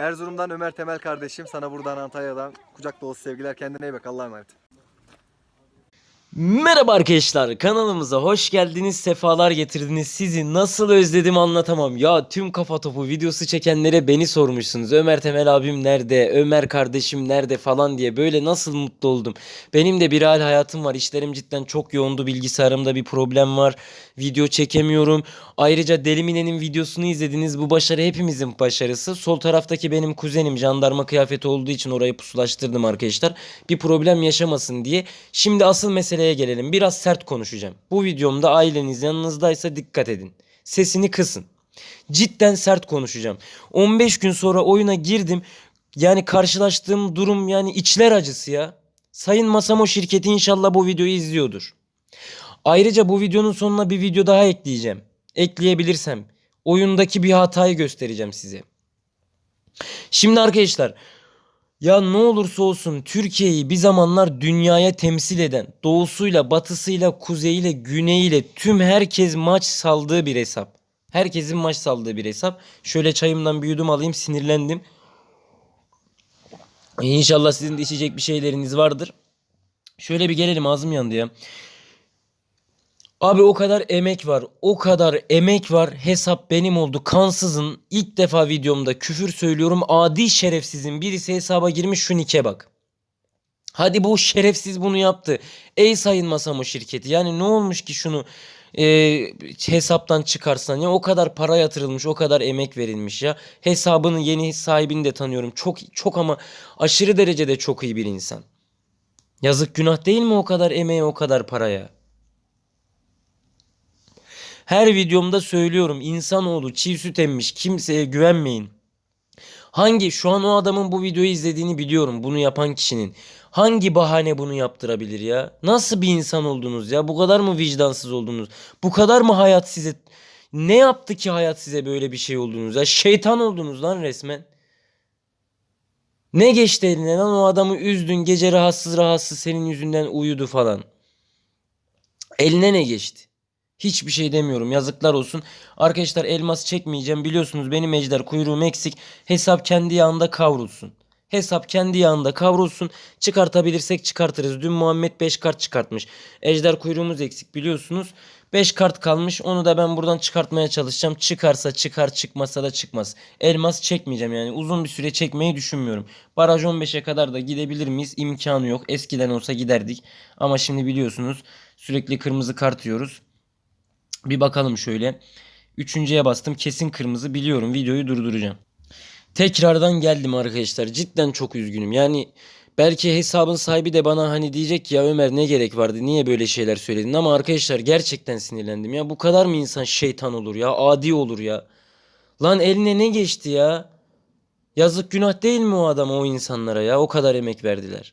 Erzurum'dan Ömer Temel kardeşim. Sana buradan Antalya'dan kucak dolusu sevgiler. Kendine iyi bak. Allah'a emanet. Merhaba arkadaşlar kanalımıza hoş geldiniz sefalar getirdiniz. Sizi nasıl özledim anlatamam. Ya tüm kafa topu videosu çekenlere beni sormuşsunuz. Ömer Temel abim nerede? Ömer kardeşim nerede falan diye böyle nasıl mutlu oldum. Benim de bir hal hayatım var. İşlerim cidden çok yoğundu. Bilgisayarımda bir problem var. Video çekemiyorum. Ayrıca Delimine'nin videosunu izlediniz. Bu başarı hepimizin başarısı. Sol taraftaki benim kuzenim jandarma kıyafeti olduğu için orayı pusulaştırdım arkadaşlar. Bir problem yaşamasın diye. Şimdi asıl meseleye gelelim. Biraz sert konuşacağım. Bu videomda aileniz yanınızdaysa dikkat edin. Sesini kısın. Cidden sert konuşacağım. 15 gün sonra oyuna girdim. Yani karşılaştığım durum yani içler acısı ya. Sayın Masamo şirketi inşallah bu videoyu izliyordur. Ayrıca bu videonun sonuna bir video daha ekleyeceğim. Ekleyebilirsem. Oyundaki bir hatayı göstereceğim size. Şimdi arkadaşlar ya ne olursa olsun Türkiye'yi bir zamanlar dünyaya temsil eden doğusuyla, batısıyla, kuzeyiyle, güneyiyle tüm herkes maç saldığı bir hesap. Herkesin maç saldığı bir hesap. Şöyle çayımdan bir yudum alayım sinirlendim. İnşallah sizin de içecek bir şeyleriniz vardır. Şöyle bir gelelim ağzım yandı ya. Abi o kadar emek var. O kadar emek var. Hesap benim oldu. Kansızın ilk defa videomda küfür söylüyorum. Adi şerefsizin birisi hesaba girmiş şu nike bak. Hadi bu şerefsiz bunu yaptı. Ey sayın Masamo şirketi. Yani ne olmuş ki şunu e, hesaptan çıkarsan ya o kadar para yatırılmış, o kadar emek verilmiş ya. Hesabının yeni sahibini de tanıyorum. Çok çok ama aşırı derecede çok iyi bir insan. Yazık günah değil mi o kadar emeğe, o kadar paraya? Her videomda söylüyorum insanoğlu çiğ süt emmiş kimseye güvenmeyin. Hangi şu an o adamın bu videoyu izlediğini biliyorum bunu yapan kişinin. Hangi bahane bunu yaptırabilir ya? Nasıl bir insan oldunuz ya? Bu kadar mı vicdansız oldunuz? Bu kadar mı hayat size ne yaptı ki hayat size böyle bir şey oldunuz ya? Şeytan oldunuz lan resmen. Ne geçti eline lan o adamı üzdün gece rahatsız rahatsız senin yüzünden uyudu falan. Eline ne geçti? Hiçbir şey demiyorum. Yazıklar olsun. Arkadaşlar elmas çekmeyeceğim. Biliyorsunuz benim ejder kuyruğum eksik. Hesap kendi yağında kavrulsun. Hesap kendi yağında kavrulsun. Çıkartabilirsek çıkartırız. Dün Muhammed 5 kart çıkartmış. Ejder kuyruğumuz eksik biliyorsunuz. 5 kart kalmış. Onu da ben buradan çıkartmaya çalışacağım. Çıkarsa çıkar çıkmasa da çıkmaz. Elmas çekmeyeceğim yani. Uzun bir süre çekmeyi düşünmüyorum. Baraj 15'e kadar da gidebilir miyiz? İmkanı yok. Eskiden olsa giderdik. Ama şimdi biliyorsunuz sürekli kırmızı kart yiyoruz. Bir bakalım şöyle. Üçüncüye bastım. Kesin kırmızı biliyorum. Videoyu durduracağım. Tekrardan geldim arkadaşlar. Cidden çok üzgünüm. Yani belki hesabın sahibi de bana hani diyecek ki, ya Ömer ne gerek vardı? Niye böyle şeyler söyledin? Ama arkadaşlar gerçekten sinirlendim. Ya bu kadar mı insan şeytan olur ya? Adi olur ya. Lan eline ne geçti ya? Yazık günah değil mi o adama o insanlara ya? O kadar emek verdiler.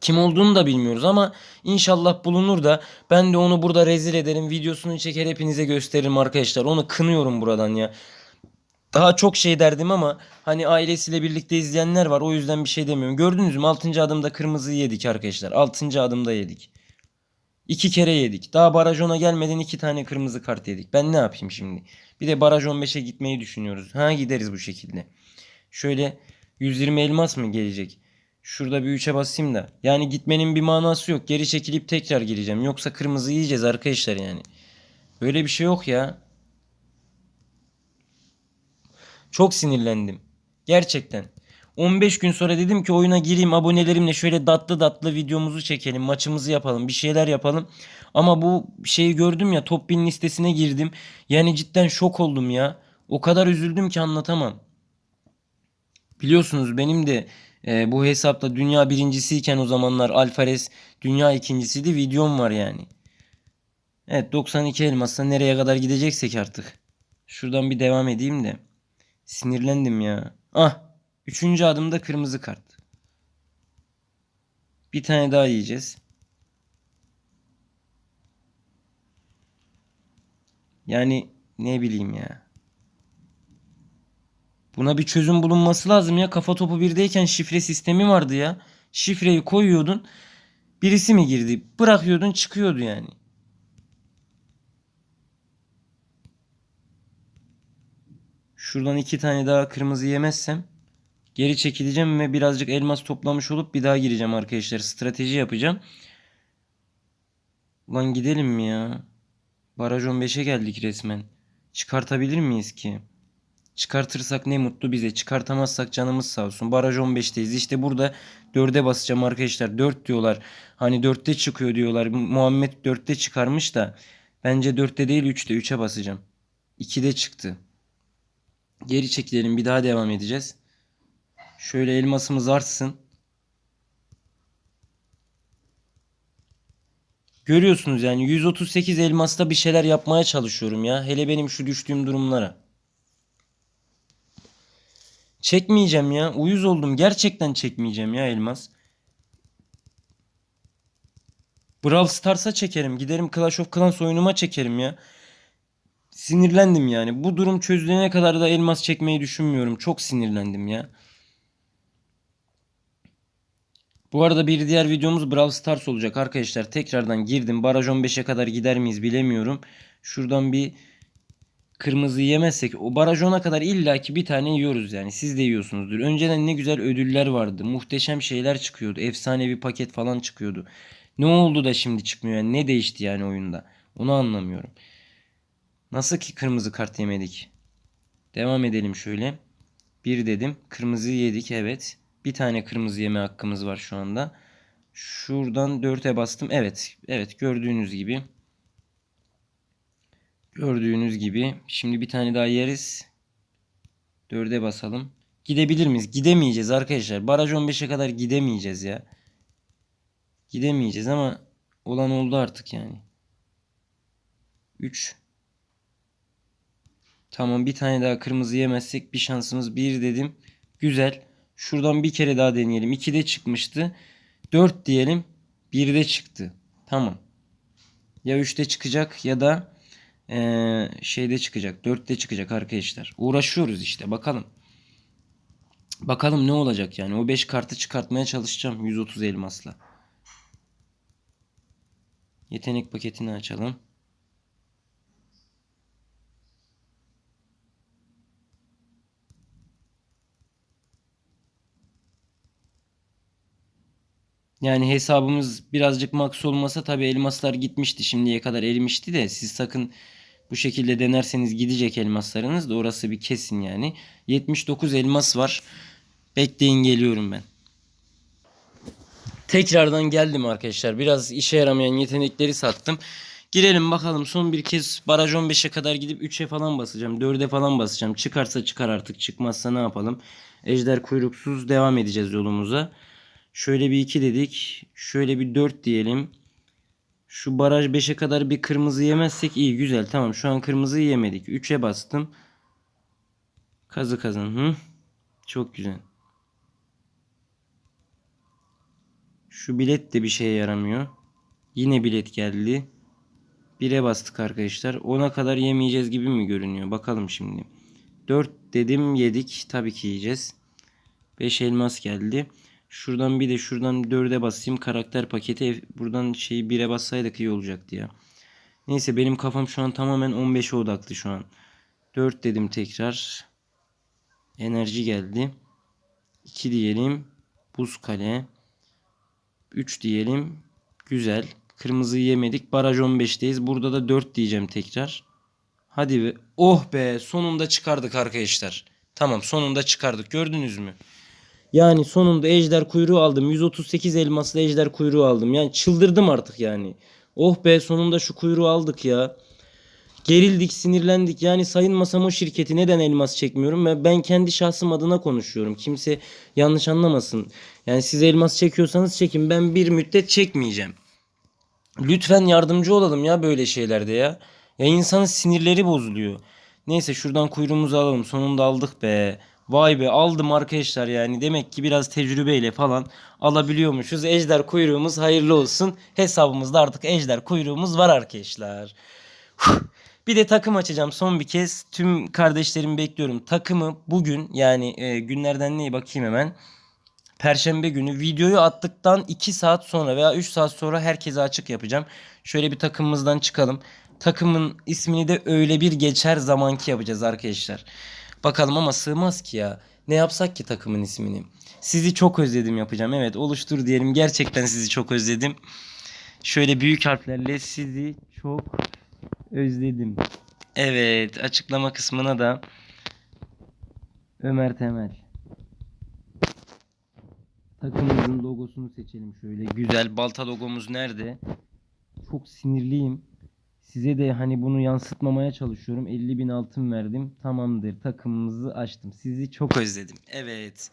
Kim olduğunu da bilmiyoruz ama inşallah bulunur da ben de onu burada rezil ederim. Videosunu çeker hepinize gösteririm arkadaşlar. Onu kınıyorum buradan ya. Daha çok şey derdim ama hani ailesiyle birlikte izleyenler var. O yüzden bir şey demiyorum. Gördünüz mü 6. adımda kırmızıyı yedik arkadaşlar. 6. adımda yedik. İki kere yedik. Daha baraj 10'a gelmeden iki tane kırmızı kart yedik. Ben ne yapayım şimdi? Bir de baraj 15'e gitmeyi düşünüyoruz. Ha gideriz bu şekilde. Şöyle 120 elmas mı gelecek? Şurada bir 3'e basayım da. Yani gitmenin bir manası yok. Geri çekilip tekrar gireceğim. Yoksa kırmızı yiyeceğiz arkadaşlar yani. Böyle bir şey yok ya. Çok sinirlendim. Gerçekten. 15 gün sonra dedim ki oyuna gireyim abonelerimle şöyle datlı datlı videomuzu çekelim. Maçımızı yapalım. Bir şeyler yapalım. Ama bu şeyi gördüm ya top 1000 listesine girdim. Yani cidden şok oldum ya. O kadar üzüldüm ki anlatamam. Biliyorsunuz benim de e, bu hesapta dünya birincisiyken o zamanlar Alfares dünya ikincisiydi videom var yani. Evet 92 elmasla nereye kadar gideceksek artık. Şuradan bir devam edeyim de. Sinirlendim ya. Ah. Üçüncü adımda kırmızı kart. Bir tane daha yiyeceğiz. Yani ne bileyim ya. Buna bir çözüm bulunması lazım ya. Kafa topu birdeyken şifre sistemi vardı ya. Şifreyi koyuyordun. Birisi mi girdi? Bırakıyordun çıkıyordu yani. Şuradan iki tane daha kırmızı yemezsem geri çekileceğim ve birazcık elmas toplamış olup bir daha gireceğim arkadaşlar. Strateji yapacağım. Lan gidelim mi ya? Baraj 15'e geldik resmen. Çıkartabilir miyiz ki? Çıkartırsak ne mutlu bize. Çıkartamazsak canımız sağ olsun. Baraj 15'teyiz. İşte burada 4'e basacağım arkadaşlar. 4 diyorlar. Hani 4'te çıkıyor diyorlar. Muhammed 4'te çıkarmış da. Bence 4'te değil 3'te. 3'e basacağım. 2'de çıktı. Geri çekilelim. Bir daha devam edeceğiz. Şöyle elmasımız artsın. Görüyorsunuz yani 138 elmasta bir şeyler yapmaya çalışıyorum ya. Hele benim şu düştüğüm durumlara. Çekmeyeceğim ya. Uyuz oldum. Gerçekten çekmeyeceğim ya elmas. Brawl Stars'a çekerim. Giderim Clash of Clans oyunuma çekerim ya. Sinirlendim yani. Bu durum çözülene kadar da elmas çekmeyi düşünmüyorum. Çok sinirlendim ya. Bu arada bir diğer videomuz Brawl Stars olacak arkadaşlar. Tekrardan girdim. Baraj 15'e kadar gider miyiz bilemiyorum. Şuradan bir kırmızı yemezsek o baraj 10'a kadar illaki bir tane yiyoruz yani. Siz de yiyorsunuzdur. Önceden ne güzel ödüller vardı. Muhteşem şeyler çıkıyordu. Efsane bir paket falan çıkıyordu. Ne oldu da şimdi çıkmıyor? Yani ne değişti yani oyunda? Onu anlamıyorum. Nasıl ki kırmızı kart yemedik? Devam edelim şöyle. Bir dedim. Kırmızı yedik evet. Bir tane kırmızı yeme hakkımız var şu anda. Şuradan 4'e bastım. Evet. Evet gördüğünüz gibi. Gördüğünüz gibi. Şimdi bir tane daha yeriz. 4'e basalım. Gidebilir miyiz? Gidemeyeceğiz arkadaşlar. Baraj 15'e kadar gidemeyeceğiz ya. Gidemeyeceğiz ama olan oldu artık yani. 3 Tamam bir tane daha kırmızı yemezsek bir şansımız bir dedim. Güzel. Şuradan bir kere daha deneyelim. 2'de çıkmıştı. 4 diyelim. 1'de çıktı. Tamam. Ya 3'te çıkacak ya da eee, şeyde çıkacak. 4'te çıkacak arkadaşlar. Uğraşıyoruz işte bakalım. Bakalım ne olacak yani. O 5 kartı çıkartmaya çalışacağım 130 elmasla. Yetenek paketini açalım. Yani hesabımız birazcık max olmasa tabii elmaslar gitmişti. Şimdiye kadar erimişti de siz sakın bu şekilde denerseniz gidecek elmaslarınız da orası bir kesin yani. 79 elmas var. Bekleyin geliyorum ben. Tekrardan geldim arkadaşlar. Biraz işe yaramayan yetenekleri sattım. Girelim bakalım son bir kez baraj 15'e kadar gidip 3'e falan basacağım. 4'e falan basacağım. Çıkarsa çıkar artık. Çıkmazsa ne yapalım? Ejder kuyruksuz devam edeceğiz yolumuza. Şöyle bir 2 dedik. Şöyle bir 4 diyelim. Şu baraj 5'e kadar bir kırmızı yemezsek iyi güzel. Tamam şu an kırmızıyı yemedik. 3'e bastım. Kazı kazan. Hı? Çok güzel. Şu bilet de bir şeye yaramıyor. Yine bilet geldi. 1'e bastık arkadaşlar. 10'a kadar yemeyeceğiz gibi mi görünüyor? Bakalım şimdi. 4 dedim yedik. Tabii ki yiyeceğiz. 5 elmas geldi. Şuradan bir de şuradan 4'e basayım. Karakter paketi buradan şeyi 1'e bassaydık iyi olacaktı ya. Neyse benim kafam şu an tamamen 15'e odaklı şu an. 4 dedim tekrar. Enerji geldi. 2 diyelim. Buz kale. 3 diyelim. Güzel. Kırmızıyı yemedik. Baraj 15'teyiz. Burada da 4 diyeceğim tekrar. Hadi be. Oh be. Sonunda çıkardık arkadaşlar. Tamam sonunda çıkardık. Gördünüz mü? Yani sonunda ejder kuyruğu aldım. 138 elmaslı ejder kuyruğu aldım. Yani çıldırdım artık yani. Oh be sonunda şu kuyruğu aldık ya. Gerildik, sinirlendik. Yani sayılmasam o şirketi neden elmas çekmiyorum? Ben, ben kendi şahsım adına konuşuyorum. Kimse yanlış anlamasın. Yani siz elmas çekiyorsanız çekin. Ben bir müddet çekmeyeceğim. Lütfen yardımcı olalım ya böyle şeylerde ya. Ya insanın sinirleri bozuluyor. Neyse şuradan kuyruğumuzu alalım. Sonunda aldık be. Vay be aldım arkadaşlar yani. Demek ki biraz tecrübeyle falan alabiliyormuşuz. Ejder kuyruğumuz hayırlı olsun. Hesabımızda artık ejder kuyruğumuz var arkadaşlar. Bir de takım açacağım son bir kez. Tüm kardeşlerimi bekliyorum. Takımı bugün yani e, günlerden neye bakayım hemen. Perşembe günü videoyu attıktan 2 saat sonra veya 3 saat sonra herkese açık yapacağım. Şöyle bir takımımızdan çıkalım. Takımın ismini de öyle bir geçer zamanki yapacağız arkadaşlar. Bakalım ama sığmaz ki ya. Ne yapsak ki takımın ismini? Sizi çok özledim yapacağım. Evet oluştur diyelim. Gerçekten sizi çok özledim. Şöyle büyük harflerle sizi çok özledim. Evet açıklama kısmına da Ömer Temel. Takımımızın logosunu seçelim şöyle. Güzel balta logomuz nerede? Çok sinirliyim. Size de hani bunu yansıtmamaya çalışıyorum. 50 bin altın verdim. Tamamdır. Takımımızı açtım. Sizi çok özledim. Evet.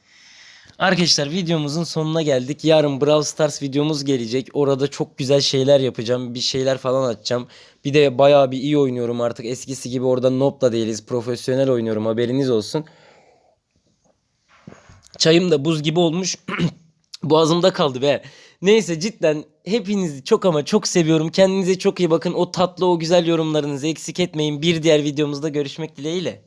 Arkadaşlar videomuzun sonuna geldik. Yarın Brawl Stars videomuz gelecek. Orada çok güzel şeyler yapacağım. Bir şeyler falan atacağım. Bir de bayağı bir iyi oynuyorum artık. Eskisi gibi orada noob da değiliz. Profesyonel oynuyorum. Haberiniz olsun. Çayım da buz gibi olmuş. Boğazımda kaldı be. Neyse cidden hepinizi çok ama çok seviyorum. Kendinize çok iyi bakın. O tatlı o güzel yorumlarınızı eksik etmeyin. Bir diğer videomuzda görüşmek dileğiyle.